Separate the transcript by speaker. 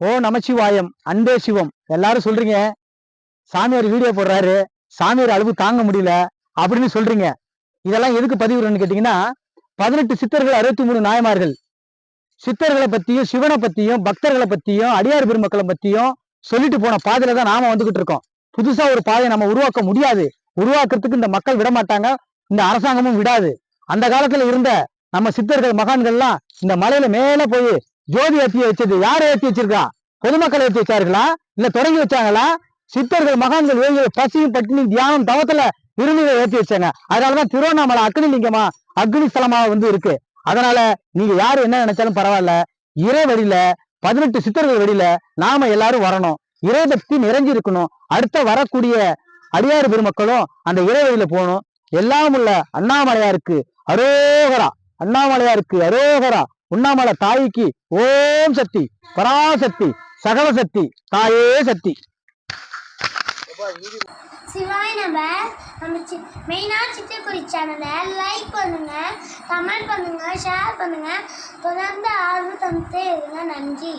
Speaker 1: ஓ நமச்சிவாயம் அன்பே சிவம். எல்லாரும் சொல்றீங்க சாமியார் வீடியோ போடுறாரு சாமியார் அளவு தாங்க முடியல அப்படின்னு சொல்றீங்க. இதெல்லாம் எதுக்கு பதிவுறேன்னு கேட்டீங்கன்னா பதினெட்டு சித்தர்கள் அறுபத்தி மூணு நாயமார்கள். சித்தர்களை பத்தியும் சிவனை பத்தியும் பக்தர்களை பத்தியும் அடியார் பெருமக்களை பத்தியும் சொல்லிட்டு போன பாதையில தான் நாம வந்துகிட்டு இருக்கோம். புதுசா ஒரு பாதையை நம்ம உருவாக்க முடியாது. உருவாக்குறதுக்கு இந்த மக்கள் விட மாட்டாங்க இந்த அரசாங்கமும் விடாது. அந்த காலத்துல இருந்த நம்ம சித்தர்கள் மகான்கள்லாம் இந்த மலையில மேல போய் ஜோதி ஏற்றி வச்சது யாரை ஏற்றி வச்சிருக்கா? பொதுமக்கள் ஏற்றி வச்சார்களா? இல்ல தொடங்கி வச்சாங்களா? சித்தர்கள் மகான்கள் ஓய்வு பசியும் பட்டினி தியானம் தவத்துல இருந்ததை ஏற்றி வச்சாங்க. அதனாலதான் திருவண்ணாமலை அக்னி லிங்கமா அக்னி ஸ்தலமா வந்து இருக்கு. அதனால நீங்க யாரு என்ன நினைச்சாலும் பரவாயில்ல. இறை வழியில பதினெட்டு சித்தர்கள் வழியில நாம எல்லாரும் வரணும். இறை பக்தி நிறைஞ்சு இருக்கணும். அடுத்த வரக்கூடிய அடியாறு பெருமக்களும் அந்த இறை வழியில போகணும். எல்லாம் உள்ள அண்ணாமலையாருக்கு அரோகரா. அண்ணாமலையாருக்கு அரோகரா. உண்ணாமலை தாய்க்கு ஓம் சக்தி பராசக்தி சகல சக்தி தாயே சக்தி.
Speaker 2: சிவாய் நம்ம நம்ம சி மெயினாக சித்திரக்குறி சேனலை லைக் பண்ணுங்க கமெண்ட் பண்ணுங்க ஷேர் பண்ணுங்க. தொடர்ந்து ஆர்வம் தந்துட்டே இருங்க நன்றி.